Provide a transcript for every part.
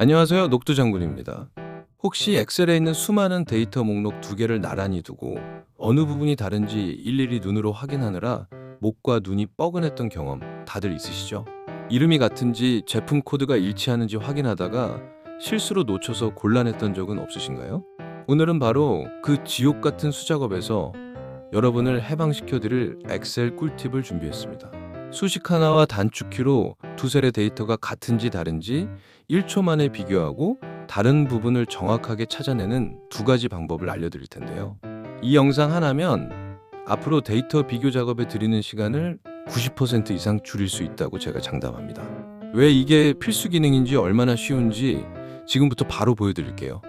안녕하세요. 녹두 장군입니다. 혹시 엑셀에 있는 수많은 데이터 목록 두 개를 나란히 두고 어느 부분이 다른지 일일이 눈으로 확인하느라 목과 눈이 뻐근했던 경험 다들 있으시죠? 이름이 같은지 제품 코드가 일치하는지 확인하다가 실수로 놓쳐서 곤란했던 적은 없으신가요? 오늘은 바로 그 지옥 같은 수작업에서 여러분을 해방시켜 드릴 엑셀 꿀팁을 준비했습니다. 수식 하나와 단축 키로 두 셀의 데이터가 같은지 다른지 1초 만에 비교하고 다른 부분을 정확하게 찾아내는 두 가지 방법을 알려드릴 텐데요. 이 영상 하나면 앞으로 데이터 비교 작업에 들이는 시간을 90% 이상 줄일 수 있다고 제가 장담합니다. 왜 이게 필수 기능인지 얼마나 쉬운지 지금부터 바로 보여드릴게요.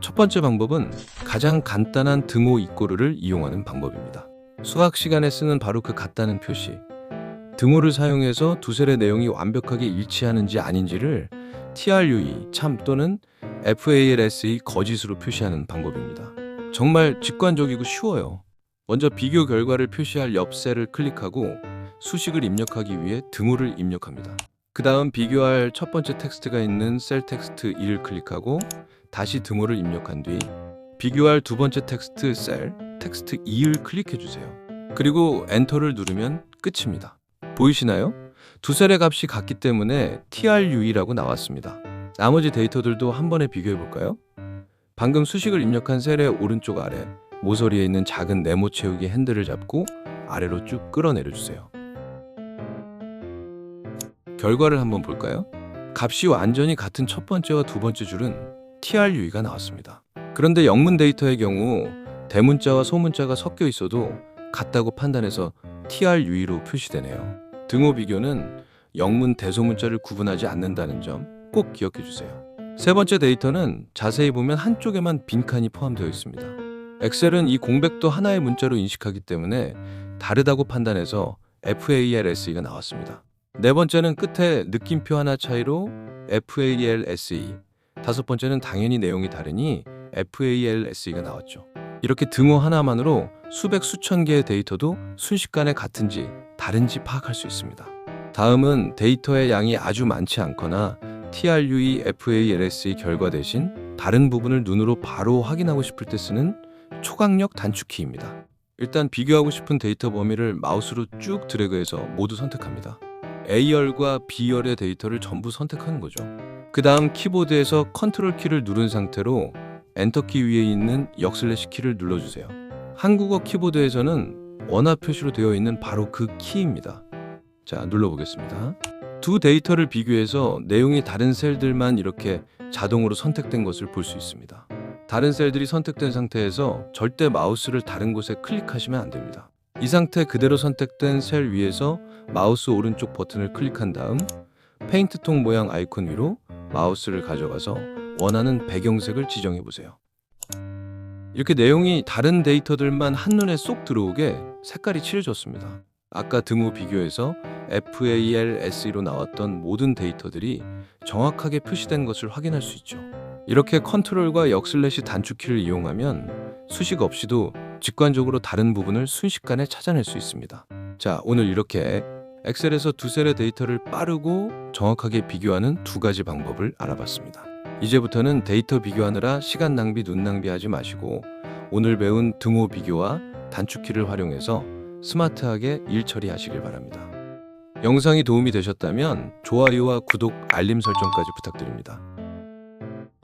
첫 번째 방법은 가장 간단한 등호 이꼬르를 이용하는 방법입니다. 수학 시간에 쓰는 바로 그 같다는 표시. 등호를 사용해서 두 셀의 내용이 완벽하게 일치하는지 아닌지를 TRUE 참 또는 FALSE 거짓으로 표시하는 방법입니다. 정말 직관적이고 쉬워요. 먼저 비교 결과를 표시할 옆 셀을 클릭하고 수식을 입력하기 위해 등호를 입력합니다. 그 다음 비교할 첫 번째 텍스트가 있는 셀 텍스트 1을 클릭하고 다시 등호를 입력한 뒤 비교할 두 번째 텍스트 셀 텍스트 2를 클릭해 주세요. 그리고 엔터를 누르면 끝입니다. 보이시나요? 두 셀의 값이 같기 때문에 TRUE라고 나왔습니다. 나머지 데이터들도 한 번에 비교해 볼까요? 방금 수식을 입력한 셀의 오른쪽 아래 모서리에 있는 작은 네모 채우기 핸들을 잡고 아래로 쭉 끌어내려 주세요. 결과를 한번 볼까요? 값이 완전히 같은 첫 번째와 두 번째 줄은 TRUE가 나왔습니다. 그런데 영문 데이터의 경우 대문자와 소문자가 섞여 있어도 같다고 판단해서 TRUE로 표시되네요. 등호 비교는 영문 대소문자를 구분하지 않는다는 점 꼭 기억해 주세요. 세 번째 데이터는 자세히 보면 한쪽에만 빈칸이 포함되어 있습니다. 엑셀은 이 공백도 하나의 문자로 인식하기 때문에 다르다고 판단해서 FALSE가 나왔습니다. 네 번째는 끝에 느낌표 하나 차이로 FALSE, 다섯 번째는 당연히 내용이 다르니 FALSE가 나왔죠. 이렇게 등호 하나만으로 수백 수천 개의 데이터도 순식간에 같은지 다른지 파악할 수 있습니다. 다음은 데이터의 양이 아주 많지 않거나 TRUE FALSE 결과 대신 다른 부분을 눈으로 바로 확인하고 싶을 때 쓰는 초강력 단축키입니다. 일단 비교하고 싶은 데이터 범위를 마우스로 쭉 드래그해서 모두 선택합니다. A열과 B열의 데이터를 전부 선택하는 거죠. 그 다음 키보드에서 컨트롤 키를 누른 상태로 엔터 키 위에 있는 역슬래시 키를 눌러주세요. 한국어 키보드에서는 원화 표시로 되어 있는 바로 그 키입니다. 자, 눌러보겠습니다. 두 데이터를 비교해서 내용이 다른 셀들만 이렇게 자동으로 선택된 것을 볼 수 있습니다. 다른 셀들이 선택된 상태에서 절대 마우스를 다른 곳에 클릭하시면 안 됩니다. 이 상태 그대로 선택된 셀 위에서 마우스 오른쪽 버튼을 클릭한 다음 페인트통 모양 아이콘 위로 마우스를 가져가서 원하는 배경색을 지정해 보세요. 이렇게 내용이 다른 데이터들만 한눈에 쏙 들어오게 색깔이 칠해졌습니다. 아까 등호 비교에서 FALSE로 나왔던 모든 데이터들이 정확하게 표시된 것을 확인할 수 있죠. 이렇게 컨트롤과 역슬래시 단축키를 이용하면 수식 없이도 직관적으로 다른 부분을 순식간에 찾아낼 수 있습니다. 자, 오늘 이렇게 엑셀에서 두 셀의 데이터를 빠르고 정확하게 비교하는 두 가지 방법을 알아봤습니다. 이제부터는 데이터 비교하느라 시간 낭비, 눈 낭비하지 마시고 오늘 배운 등호 비교와 단축키를 활용해서 스마트하게 일 처리하시길 바랍니다. 영상이 도움이 되셨다면 좋아요와 구독, 알림 설정까지 부탁드립니다.